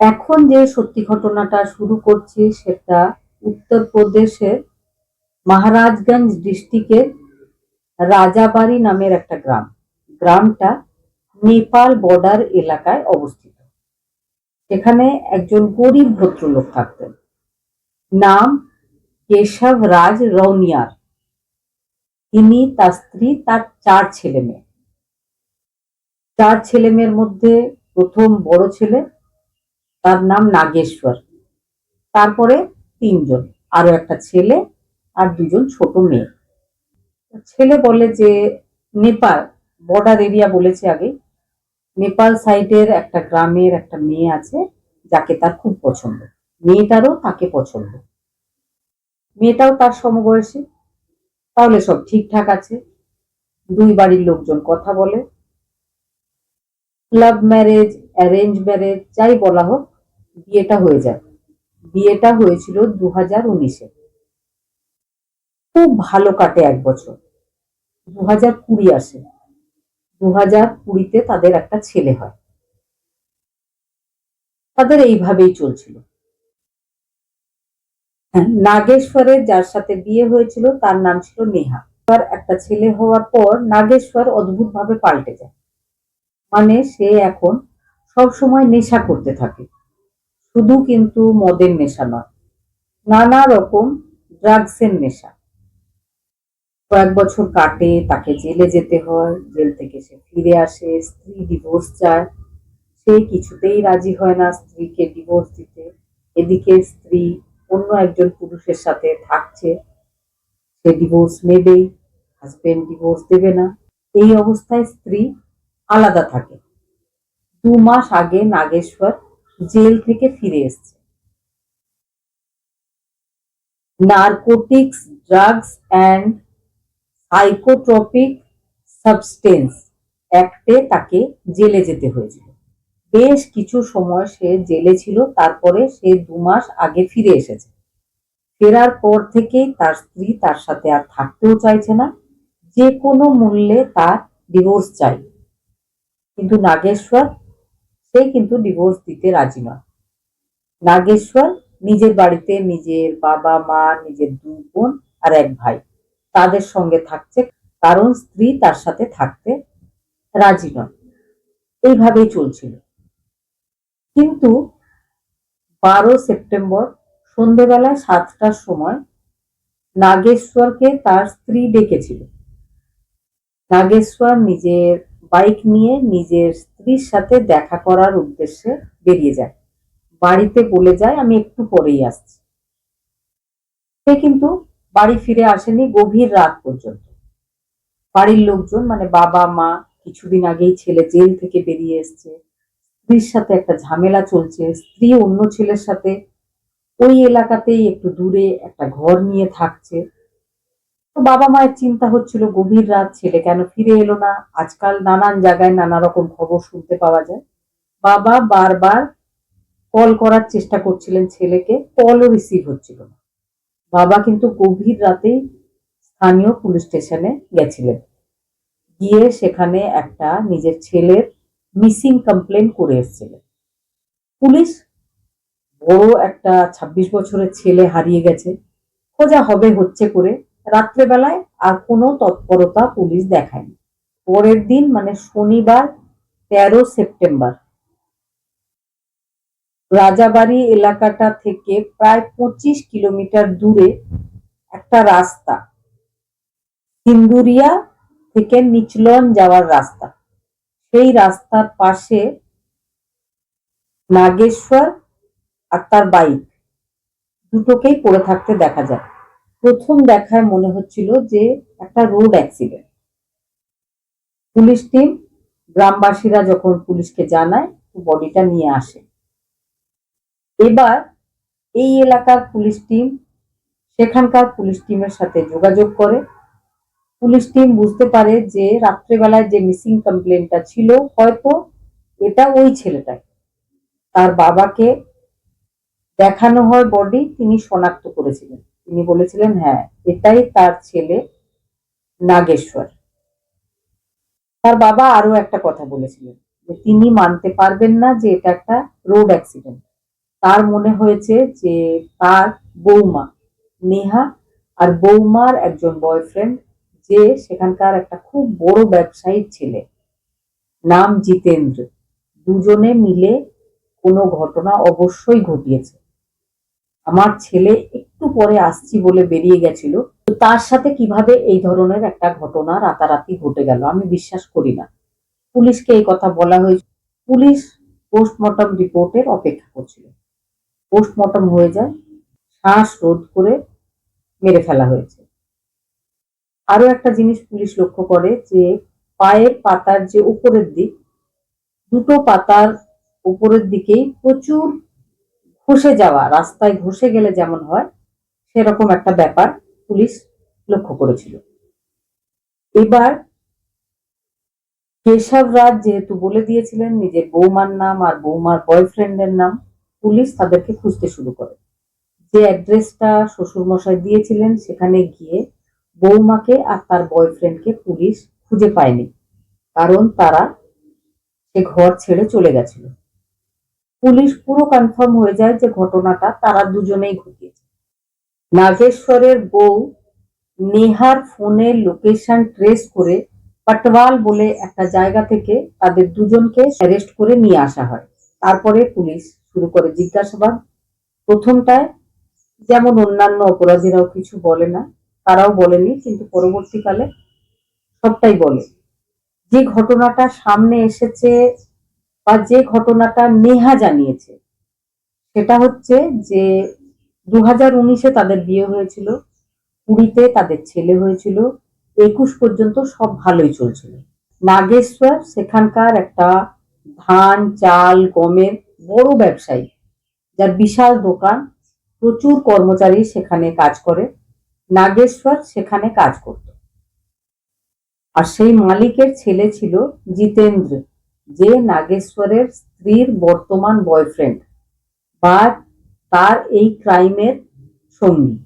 এখন যে সত্যি ঘটনাটা শুরু করছি সেটা উত্তরপ্রদেশের মহারাজগঞ্জ ডিস্ট্রিক্টের রাজাবাড়ি নামের একটা গ্রাম। গ্রামটা নেপাল বর্ডার এলাকায় অবস্থিত। সেখানে একজন গরিব ভদ্রলোক থাকতেন। নাম কেশব রাজ রৌনিয়ার তিনি তার স্ত্রী, তার চার ছেলে মেয়ে চার ছেলে মেয়ের মধ্যে প্রথম বড় ছেলে তার নাম নাগেশ্বর। তারপরে তিনজন, আরও একটা ছেলে আর দুজন ছোট মেয়ে। ছেলে বলে যে নেপাল বর্ডার এরিয়া বলেছে আগে। নেপাল সাইডের একটা গ্রামের একটা মেয়ে আছে, যাকে তার খুব পছন্দ। মেয়েটারও তাকে পছন্দ। মেয়েটাও তার সমবয়সী। তাহলে সব ঠিকঠাক আছে। দুই বাড়ির লোকজন কথা বলে। লাভ ম্যারেজ অ্যারেঞ্জ ম্যারেজ যাই বলা হোক বিয়েটা হয়ে যায় বিয়েটা হয়েছিল দু হাজার উনিশে। খুব ভালো কাটে এক বছর। দু হাজার কুড়ি আসে। দু হাজার কুড়িতে তাদের একটা ছেলে হয়। তাদের এইভাবেই চলছিল। হ্যাঁ, নাগেশ্বরের যার সাথে বিয়ে হয়েছিল তার নাম ছিল নেহা। এবার একটা ছেলে হওয়ার পর নাগেশ্বর অদ্ভুত ভাবে পাল্টে যায়। মানে সে এখন সব সময় নেশা করতে থাকে। শুধু কিন্তু মদের নেশা নয়, নানা রকম ড্রাগসের নেশা। কয়েক বছর কাটে, তাকে জেলে যেতে হয়, জেল থেকে সে ফিরে আসে, স্ত্রী ডিভোর্স চায়। সে কিছুতেই রাজি হয় না স্ত্রীকে ডিভোর্স দিতে। এদিকে স্ত্রী অন্য একজন পুরুষের সাথে থাকছে। সে ডিভোর্স নেবেই হাজবেন্ড ডিভোর্স দেবে না। এই অবস্থায় স্ত্রী আলাদা থাকে। দু মাস আগে নাগেশ্বর জেল থেকে ফিরে এসছে। Narcotics, drugs and psychotropic substance অ্যাক্টে তাকে জেলে যেতে হয়েছিল। বেশ কিছু সময় সে জেলে ছিল, তারপরে সে দু মাস আগে ফিরে এসেছে। ফেরার পর থেকেই তার স্ত্রী তার সাথে আর থাকতেও চাইছে না, যে কোনো মূল্যে তার ডিভোর্স চাই কিন্তু নাগেশ্বর সে কিন্তু ডিভোর্স দিতে রাজি নয়। নাগেশ্বর নিজের বাড়িতে নিজের বাবা মা, নিজের দুই বোন আর এক ভাই। তাদের সঙ্গে থাকছে, কারণ স্ত্রী তার সাথে থাকতে রাজি নয়। এইভাবেই চলছিল। কিন্তু বারো সেপ্টেম্বর সন্ধেবেলায় সাতটার সময় নাগেশ্বরকে তার স্ত্রী ডেকেছিল। নাগেশ্বর নিজের বাইক নিয়ে নিজের স্ত্রীর সাথে দেখা করার উদ্দেশ্যে বেরিয়ে যায়। বাড়িতে বলে যায়, আমি একটু পরেই আসছি। সে কিন্তু বাড়ি ফিরে আসেনি গভীর রাত পর্যন্ত। বাড়ির লোকজন মানে বাবা, মা, কিছুদিন আগেই ছেলে জেল থেকে বেরিয়ে এসছে। স্ত্রীর সাথে একটা ঝামেলা চলছে। স্ত্রী অন্য ছেলের সাথে ওই এলাকাতেই একটু দূরে একটা ঘর নিয়ে থাকছে। বাবা মায়ের চিন্তা হচ্ছিল, গভীর রাত ছেলে কেন ফিরে এলো না? আজকাল নানান জায়গায় নানা রকম খবর শুনতে পাওয়া যায়। বাবা বারবার কল করার চেষ্টা করছিলেন ছেলেকে, কলও রিসিভ হচ্ছিল না। বাবা কিন্তু গভীর রাতেই স্থানীয় পুলিশ স্টেশনে গেছিলেন। গিয়ে সেখানে একটা নিজের ছেলের মিসিং কমপ্লেন করে এসেছিলেন। পুলিশ বড় একটা ২৬ বছরের ছেলে হারিয়ে গেছে। খোঁজা হবে হচ্ছে করে। রাত্রেবেলায় আর কোনো তৎপরতা পুলিশ দেখায়নি। পরের দিন মানে শনিবার, তেরো সেপ্টেম্বর। রাজাবাড়ি এলাকাটা থেকে প্রায় পঁচিশ কিলোমিটার দূরে একটা রাস্তা। সিন্দুরিয়া থেকে নিচলন যাওয়ার রাস্তা। সেই রাস্তার পাশে নাগেশ্বর আর তার বাইক। দুটোকেই পড়ে থাকতে দেখা যায়। প্রথম দেখায় মনে হচ্ছিল যে একটা রোড অ্যাক্সিডেন্ট। পুলিশ টিম, গ্রামবাসীরা যখন পুলিশকে জানায় বডিটা নিয়ে আসে। এবার এই এলাকার পুলিশ টিম, সেখানকার পুলিশ টিমের সাথে যোগাযোগ করে। পুলিশ টিম বুঝতে পারে যে রাত্রেবেলায় যে মিসিং কমপ্লেনটা ছিল, হয়তো এটা ওই ছেলেটাই। তার বাবাকে দেখানো হয় বডি, তিনি শনাক্ত করেছিলেন। তিনি বলেছিলেন হ্যাঁ এটাই তার ছেলে নাগেশ্বর। তার বাবা আরও একটা কথা বলেছিলেন, যে তিনি মানতে পারবেন না যে এটা একটা রোড অ্যাক্সিডেন্ট। তার মনে হয়েছে যে তার বৌমা নেহা আর বৌমার একজন বয়ফ্রেন্ড, যে সেখানকার একটা খুব বড় ব্যবসায়ীর ছেলে, নাম জিতেন্দ্র। দুজনে মিলে কোনো ঘটনা অবশ্যই ঘটিয়েছে। আমার ছেলে একটু পরে আসছি বলে বেরিয়ে গেছিল। তো তার সাথে কীভাবে এই ধরনের একটা ঘটনা রাতারাতি ঘটে গেল, আমি বিশ্বাস করি না। পুলিশকে এই কথা বলা হয়েছে। পুলিশ পোস্টমর্টম রিপোর্টের অপেক্ষা করছিল। পোস্টমর্টম হয়ে যায়, শ্বাস রোধ করে মেরে ফেলা হয়েছে। আরও একটা জিনিস পুলিশ লক্ষ্য করে যে, পায়ের পাতার যে উপরের দিক, দুটো পাতার উপরের দিকেই প্রচুর ঘষে যাওয়া, রাস্তায় ঘষে গেলে যেমন হয় সেরকম একটা ব্যাপার পুলিশ লক্ষ্য করেছিল। এবার কেশব রাজ যেহেতু বলে দিয়েছিলেন, নিজের বৌমার নাম আর বৌমার বয়ফ্রেন্ডের নাম, পুলিশ তাদেরকে খুঁজতে শুরু করে। যে অ্যাড্রেসটা শ্বশুরমশাই দিয়েছিলেন, সেখানে গিয়ে বৌমাকে আর তার বয়ফ্রেন্ডকে পুলিশ খুঁজে পায়নি, কারণ তারা সে ঘর ছেড়ে চলে গেছিল। পুলিশ পুরো কনফার্ম হয়ে যায় যে ঘটনাটা তারা দুজনেই ঘটিয়েছে নাগেশ্বরের বউ নেহার ফোনের লোকেশন ট্রেস করে পাটওয়াল বলে একটা জায়গা থেকে তাদের দুজনকে অ্যারেস্ট করে নিয়ে আসা হয়। তারপরে পুলিশ শুরু করে জিজ্ঞাসাবাদ। প্রথমটায় যেমন অন্যান্য অপরাধীরাও কিছু বলে না, তারাও বলেনি, কিন্তু পরবর্তীকালে সবটাই বলে। যে ঘটনাটা সামনে এসেছে বা যে ঘটনাটা নেহা জানিয়েছে, সেটা হচ্ছে যে দু হাজার উনিশে তাদের বিয়ে হয়েছিল কুড়িতে তাদের ছেলে হয়েছিল, একুশ পর্যন্ত সব ভালোই চলছিল। নাগেশ্বর সেখানকার একটা ধান, চাল, গমের বড় ব্যবসায়ী, যার বিশাল দোকান, প্রচুর কর্মচারী সেখানে কাজ করে, নাগেশ্বর সেখানে কাজ করত। আর সেই মালিকের ছেলে ছিল জিতেন্দ্র, যে নাগেশ্বরের স্ত্রীর বর্তমান বয়ফ্রেন্ড বা তার এই ক্রাইমের সঙ্গী।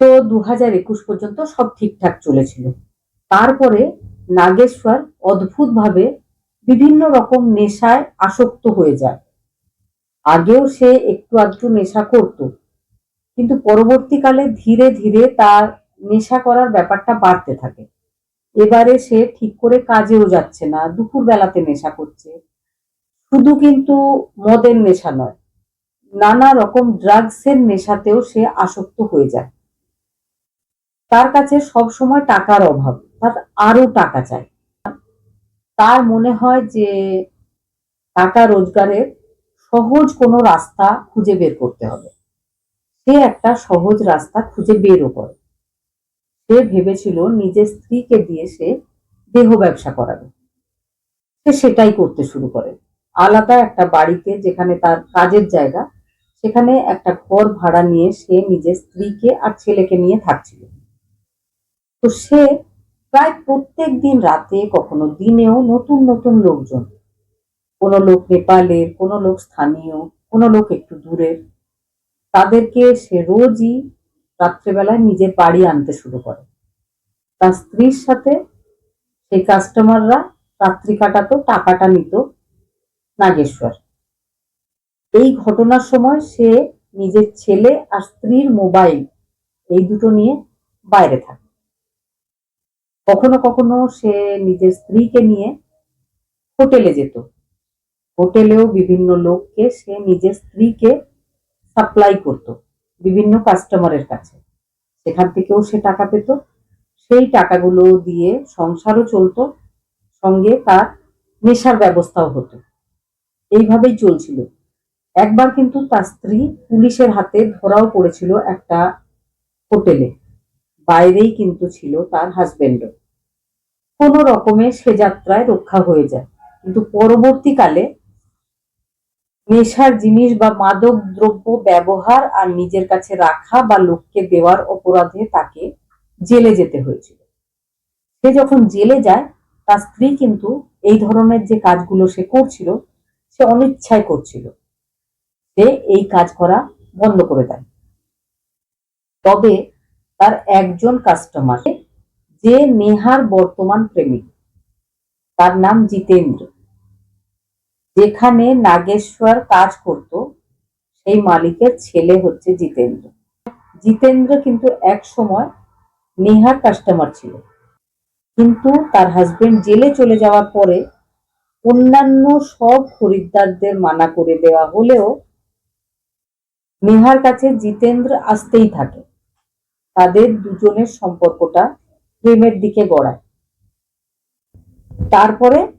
তো দু হাজার একুশ পর্যন্ত সব ঠিকঠাক চলেছিল। তারপরে নাগেশ্বর অদ্ভুতভাবে বিভিন্ন রকম নেশায় আসক্ত হয়ে যায়। আগেও সে একটু আধটু নেশা করত, কিন্তু পরবর্তীকালে ধীরে ধীরে তার নেশা করার ব্যাপারটা বাড়তে থাকে। এবারে সে ঠিক করে কাজেও যাচ্ছে না দুপুর বেলাতে নেশা করছে। শুধু কিন্তু মদের নেশা নয়, নানা রকম ড্রাগসের নেশাতেও সে আসক্ত হয়ে যায়। তার কাছে সব সময় টাকার অভাব, তার আরও টাকা চাই। তার মনে হয় যে টাকা রোজগারের সহজ কোনো রাস্তা খুঁজে বের করতে হবে। সে একটা সহজ রাস্তা খুঁজে বেরও করে। সে ভেবেছিল নিজের স্ত্রীকে দিয়ে সে দেহ ব্যবসা করাবে। সে সেটাই করতে শুরু করে। আলাদা একটা বাড়িতে যেখানে তার কাজের জায়গা, সেখানে একটা ঘর ভাড়া নিয়ে সে নিজের স্ত্রীকে আর ছেলেকে নিয়ে থাকছিল। তো সে প্রায় প্রত্যেক দিন রাতে, কখনো দিনেও নতুন নতুন লোকজন, কোনো লোক নেপালের, কোনো লোক স্থানীয়, কোনো লোক একটু দূরের, তাদেরকে সে রোজই রাত্রেবেলায় নিজের বাড়ি আনতে শুরু করে। তার স্ত্রীর সাথে সেই কাস্টমাররা রাত্রি কাটাতো, টাকাটা নিত নাগেশ্বর। এই ঘটনার সময় সে নিজের ছেলে আর স্ত্রীর মোবাইল, এই দুটো নিয়ে বাইরে থাকে। কখনো কখনো সে নিজের স্ত্রীকে নিয়ে হোটেলে যেত। হোটেলেও বিভিন্ন লোককে সে নিজের স্ত্রীকে সাপ্লাই করত বিভিন্ন কাস্টমারের কাছে। সেখান থেকেও সে টাকা পেত। সেই টাকাগুলো দিয়ে সংসারও চলতো। সঙ্গে তার নেশার ব্যবস্থাও হতো। এইভাবেই চলছিল। একবার কিন্তু তার স্ত্রী পুলিশের হাতে ধরাও পড়েছিল একটা হোটেলে। বাইরেই কিন্তু ছিল তার হাজবেন্ডও কোনো রকমে সে যাত্রায় রক্ষা হয়ে যায়। কিন্তু পরবর্তীকালে নেশার জিনিস বা মাদক দ্রব্য ব্যবহার আর নিজের কাছে রাখা বা লোককে দেওয়ার অপরাধে তাকে জেলে যেতে হয়েছিল। সে যখন জেলে যায়, তার স্ত্রী কিন্তু এই ধরনের যে কাজগুলো সে করছিল সে অনিচ্ছায় করছিল। সে এই কাজ করা বন্ধ করে দেয়। তবে তার একজন কাস্টমার যে নেহার বর্তমান প্রেমিক, তার নাম জিতেন্দ্র। যেখানে নাগেশ্বর কাজ করত, সেই মালিকের ছেলে হচ্ছে জিতেন্দ্র। জিতেন্দ্র কিন্তু এক সময় নেহার কাস্টমার ছিল। কিন্তু তার হাজবেন্ড জেলে চলে যাওয়ার পরে অন্যান্য সব খরিদ্দারদের মানা করে দেওয়া হলেও নেহার কাছে জিতেন্দ্র আসতেই থাকে। তাদের দুজনের সম্পর্কটা প্রেমের দিকে গড়ায়। তারপরে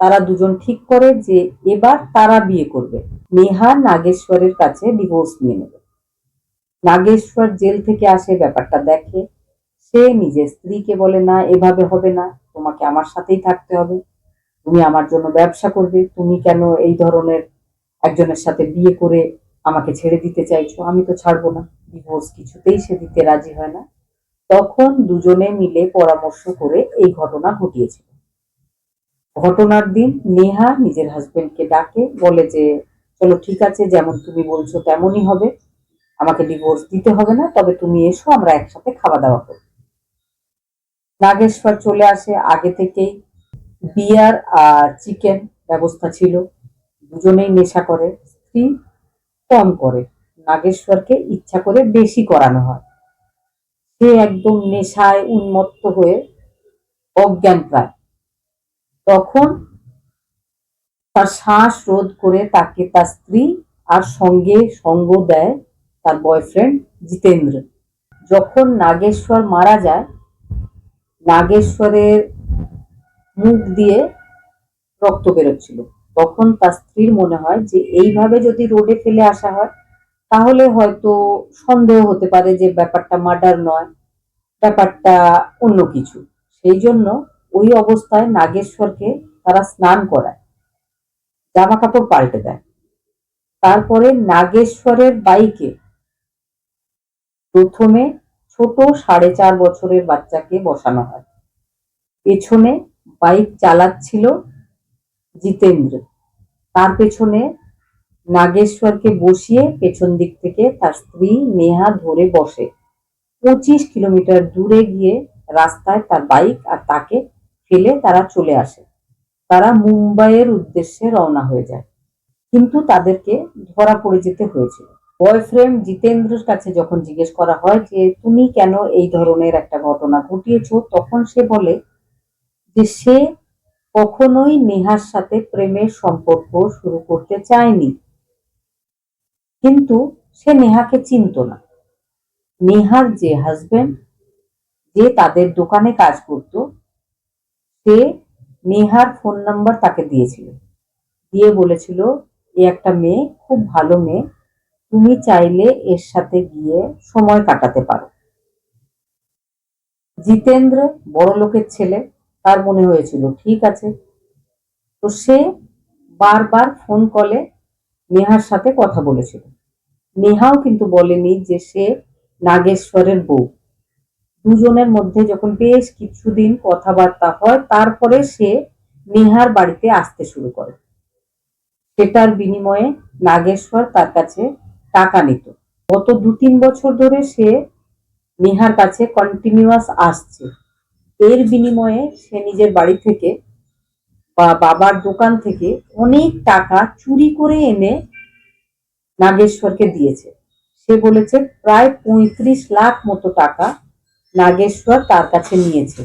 তারা দুজন ঠিক করে যে এবার তারা বিয়ে করবে। নেহা নাগেশ্বরের কাছে ডিভোর্স নিয়ে নেবে। নাগেশ্বর জেল থেকে আসে ব্যাপারটা দেখে। সে নিজের স্ত্রীকে বলে, না, এভাবে হবে না। তোমাকে আমার সাথেই থাকতে হবে। তুমি আমার জন্য ব্যবসা করবে। তুমি কেন এই ধরনের একজনের সাথে বিয়ে করে আমাকে ছেড়ে দিতে চাইছো? আমি তো ছাড়বো না। ডিভোর্স কিছুতেই সে দিতে রাজি হয় না। তখন দুজনে মিলে পরামর্শ করে এই ঘটনা ঘটিয়েছিল। ঘটনার দিন নেহা নিজের হাজবেন্ডকে ডাকে, বলে যে, চলো ঠিক আছে, যেমন তুমি বলছো তেমনই হবে। আমাকে ডিভোর্স দিতে হবে না, তবে তুমি এসো, আমরা একসাথে খাওয়া দাওয়া করি। নাগেশ্বর চলে আসে আগে থেকেই বিয়ার আর চিকেন ব্যবস্থা ছিল। দুজনেই নেশা করে, স্ত্রী কম করে। নাগেশ্বরকে ইচ্ছা করে বেশি করানো হয়। সে একদম নেশায় উন্মত্ত হয়ে অজ্ঞান প্রায় তখন তার শ্বাস রোধ করে তাকে তার স্ত্রী আর সঙ্গে সঙ্গ দেয় তার বয়ফ্রেন্ড জিতেন্দ্র। যখন নাগেশ্বর মারা যায়, নাগেশ্বরের মুখ দিয়ে রক্ত বেরোচ্ছিল। তখন তার স্ত্রীর মনে হয় যে, এইভাবে যদি রোডে ফেলে আসা হয়, তাহলে হয়তো সন্দেহ হতে পারে যে ব্যাপারটা মার্ডার নয়, ব্যাপারটা অন্য কিছু। সেই জন্য ওই অবস্থায় নাগেশ্বরকে তারা স্নান করায় জামা কাপড় পাল্টে দেয়। তারপরে নাগেশ্বরের বাইকে প্রথমে ছোট সাড়ে চার বছরের বাচ্চাকে বসানো হয়। পেছনে বাইক চালাচ্ছিল জিতেন্দ্র। তার পেছনে নাগেশ্বরকে বসিয়ে পেছন দিক থেকে তার স্ত্রী নেহা ধরে বসে। পঁচিশ কিলোমিটার দূরে গিয়ে রাস্তায় তার বাইক আর তাকে ফেলে তারা চলে আসে। তারা মুম্বাইয়ের উদ্দেশ্যে রওনা হয়ে যায়। কিন্তু তাদেরকে ধরা পড়ে যেতে হয়েছিল। বয়ফ্রেন্ড জিতেন্দ্রের কাছে যখন জিজ্ঞেস করা হয় যে, তুমি কেন এই ধরনের একটা ঘটনা ঘটিয়েছো? তখন সে বলে যে সে কখনোই নেহার সাথে প্রেমের সম্পর্ক শুরু করতে চায়নি। কিন্তু সে নেহাকে চিনত না। নেহার যে হাজবেন্ড যে তাদের দোকানে কাজ করত, সে নেহার ফোন নাম্বার তাকে দিয়েছিল। দিয়ে বলেছিল, এ একটা মেয়ে, খুব ভালো মেয়ে, তুমি চাইলে এর সাথে গিয়ে সময় কাটাতে পারো। জিতেন্দ্র বড় লোকের ছেলে তার মনে হয়েছিল, ঠিক আছে। তো সে বারবার ফোন কলে নেহার সাথে কথা বলেছিল। নেহাও কিন্তু বলেনি যে সে নাগেশ্বরের বউ। দুজনের মধ্যে যখন বেশ কিছুদিন কথাবার্তা হয়, তারপরে সে নেহার বাড়িতে আসতে শুরু করে। সেটার বিনিময়ে নাগেশ্বর তার কাছে টাকা নিত। গত দু তিন বছর ধরে সে নেহার কাছে কন্টিনিউয়াস আসছে। এর বিনিময়ে সে নিজের বাড়ি থেকে বা বাবার দোকান থেকে অনেক টাকা চুরি করে এনে নাগেশ্বরকে দিয়েছে। সে বলেছে, প্রায় পঁয়ত্রিশ লাখ মতো টাকা নাগেশ্বর তার কাছে নিয়েছে।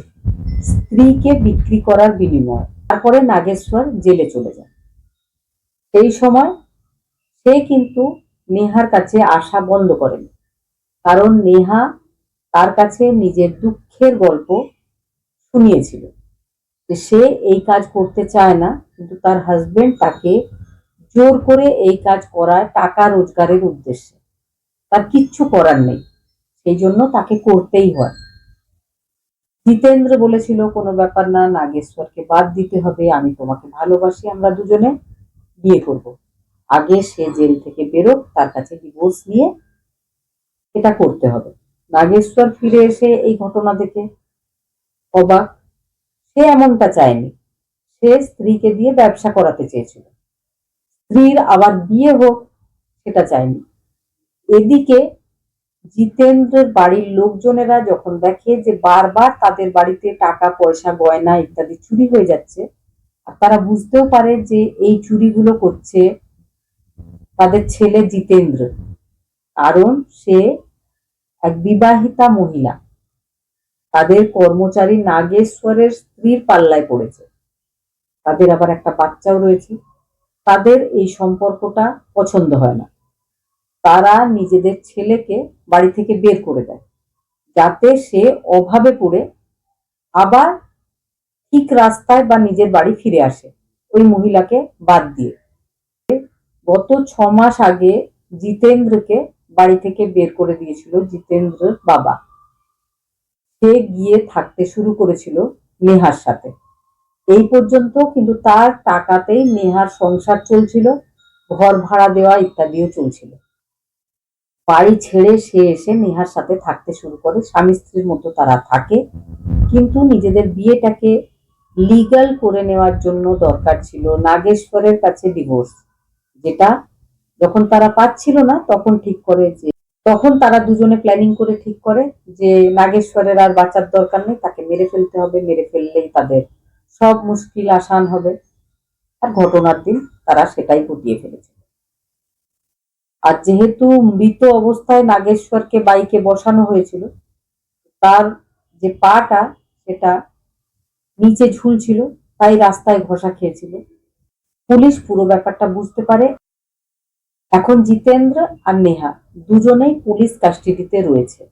স্ত্রীকে বিক্রি করার বিনিময়ে। তারপরে নাগেশ্বর জেলে চলে যায়। সেই সময় সে কিন্তু নেহার কাছে আসা বন্ধ করেন। কারণ নেহা তার কাছে নিজের দুঃখের গল্প শুনিয়েছিল যে সে এই কাজ করতে চায় না, কিন্তু তার হাজবেন্ড তাকে জোর করে এই কাজ করায় টাকা রোজগারের উদ্দেশ্যে। তার কিচ্ছু করার নেই, সেই জন্য তাকে করতেই হয়। জিতেন্দ্র বলেছিল, কোনো ব্যাপার না, নাগেশ্বরকে বাদ দিতে হবে, আমি তোমাকে ভালোবাসি, আমরা দুজনে বিয়ে করব। আগে সে জেল থেকে বেরোক, তার কাছে ডিভোর্স নিয়ে এটা করতে হবে। নাগেশ্বর ফিরে এসে এই ঘটনা দেখে অবাক সে এমনটা চায়নি। সে স্ত্রীকে দিয়ে ব্যবসা করাতে চেয়েছিল। স্ত্রীর আবার বিয়ে হোক, সেটা চায়নি। এদিকে জিতেন্দ্রের বাড়ির লোকজনেরা যখন দেখে যে বারবার তাদের বাড়িতে টাকা, পয়সা, গয়না ইত্যাদি চুরি হয়ে যাচ্ছে, আর তারা বুঝতেও পারে যে এই চুরিগুলো করছে তাদের ছেলে জিতেন্দ্র। কারণ সে এক বিবাহিতা মহিলা। তাদের কর্মচারী নাগেশ্বরের স্ত্রীর পাল্লায় পড়েছে। তাদের আবার একটা বাচ্চাও রয়েছে। তাদের এই সম্পর্কটা পছন্দ হয় না। তারা নিজেদের ছেলেকে বাড়ি থেকে বের করে দেয়। যাতে সে অভাবে পড়ে আবার ঠিক রাস্তায় বা নিজের বাড়ি ফিরে আসে ওই মহিলাকে বাদ দিয়ে। গত ছ মাস আগে জিতেন্দ্রকে বাড়ি থেকে বের করে দিয়েছিল জিতেন্দ্রের বাবা। সে গিয়ে থাকতে শুরু করেছিল নেহার সাথে। এই পর্যন্ত কিন্তু তার টাকাতেই নেহার সংসার চলছিল, ঘর ভাড়া দেওয়া ইত্যাদিও চলছিল। বাড়ি ছেড়ে সে এসে নেহার সাথে থাকতে শুরু করে, স্বামী স্ত্রীর মতো তারা থাকে। কিন্তু নিজেদের বিয়েটাকে লিগ্যাল করে নেওয়ার জন্য দরকার ছিল নাগেশ্বরের কাছে ডিভোর্স, যেটা যখন তারা পাচ্ছিল না, তখন ঠিক করে যে তখন তারা দুজনে প্ল্যানিং করে ঠিক করে যে নাগেশ্বরের আর বাঁচার দরকার নেই, তাকে মেরে ফেলতে হবে, মেরে ফেললেই তাদের সব মুশকিল আসান হবে। আর ঘটনার দিন তারা সেটাই ঘটিয়ে ফেলেছে। আর যেহেতু মৃত অবস্থায় নাগেশ্বরকে বাইকে বসানো হয়েছিল, তার যে পাটা সেটা নিচে ঝুলছিল, তাই রাস্তায় ঘষা খেয়েছিল। পুলিশ পুরো ব্যাপারটা বুঝতে পারে। এখন জিতেন্দ্র আর নেহা দুজনেই পুলিশ কাস্টাডিতে রয়েছে।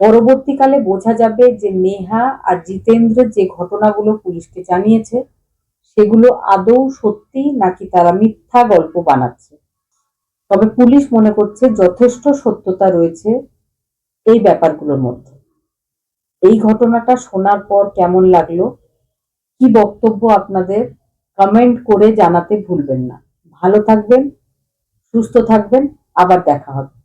পরবর্তীকালে বোঝা যাবে যে নেহা আর জিতেন্দ্র যে ঘটনাগুলো পুলিশকে জানিয়েছে, সেগুলো আদৌ সত্যি নাকি তারা মিথ্যা গল্প বানাচ্ছে। তবে পুলিশ মনে করছে যথেষ্ট সত্যতা রয়েছে এই ব্যাপারগুলোর মধ্যে। এই ঘটনাটা শোনার পর কেমন লাগল? কি বক্তব্য আপনাদের? কমেন্ট করে জানাতে ভুলবেন না। ভালো থাকবেন সুস্থ থাকবেন আবার দেখা হবে।